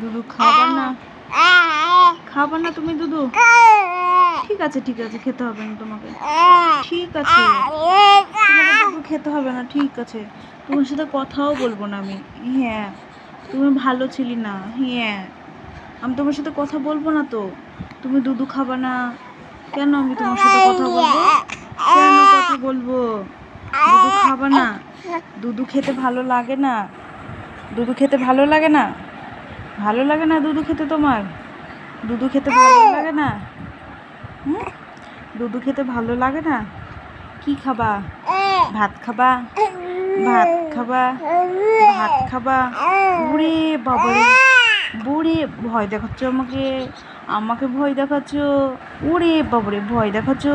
দুধু, খাবা না। খাবা না তুমি দুধু। ঠিক আছে ঠিক আছে, খেতে হবে না তোমাকে। ঠিক আছে। তোমাকে খেতে হবে না, ঠিক আছে। তোমার সাথে কথাও বলব না আমি। হ্যাঁ তুমি ভালো ছিলি না। হ্যাঁ আমি তোমার সাথে কথা বলব না তো। তুমি দুধু খাবা না। কেন আমি তোমার সাথে কথা বলব? কেন কথা বলব? দুধু খাবা না। দুধু খেতে ভালো লাগে না। দুধু খেতে ভালো লাগে না? ভালো লাগে না দুধু খেতে তোমার? দুধু খেতে ভালো লাগে না? হুম? দুধু খেতে ভালো লাগে না? কি খাবা? ভাত খাবা? ভাত খাবা? ভাত খাবা? বুড়ে বাবারে। বুড়ে ভয় দেখাচ্ছ আমাকে? আমাকে ভয় দেখাচ্ছ? ওরে বাবারে, ভয় দেখাচ্ছ?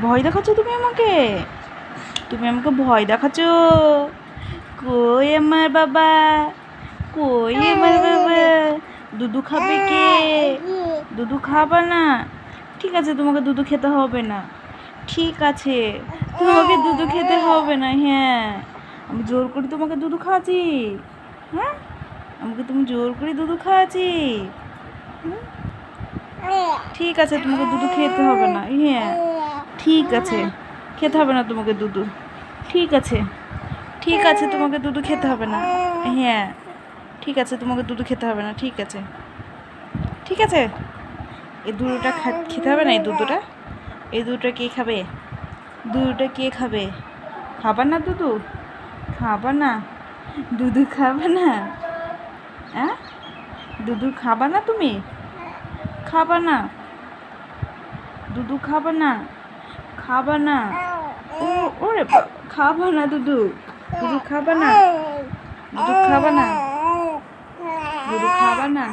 ভয় দেখাচ্ছ তুমি আমাকে? তুমি আমাকে ভয় দেখাচ্ছ? কই আমার বাবা? কই আমার বাবা দুধু খাবে কে? দুধু খাবা না। ঠিক আছে তোমাকে দুধু খেতে হবে না। ঠিক আছে তোমাকে দুধু খেতে হবে না হ্যাঁ। আমি জোর করে তোমাকে দুধু খাওয়াচ্ছি। হ্যাঁ? আমাকে তুমি জোর করে দুধু খাওয়াচ্ছি? ঠিক আছে তোমাকে দুধু খেতে হবে না হ্যাঁ। ঠিক আছে খেতে হবে না তোমাকে দুধু। ঠিক আছে ঠিক আছে তোমাকে দুধু খেতে হবে না হ্যাঁ। ঠিক আছে, তোমাকে দুধ খেতে হবে না, ঠিক আছে। ঠিক আছে? এই দুধটা খেতে হবে না এই দুধটা? এই দুধটা কে খাবে? দুধটা কে খাবে? খাবা না দুধু? খাবা না। দুধু খাবা না? হ্যাঁ দুধু খাবা না তুমি? খাবা না। দুধু খাবা না। খাবা না। ও, ওরে খাবা না দুধু। দুধু খাবা না। দুধু খাবা না। খাবা না?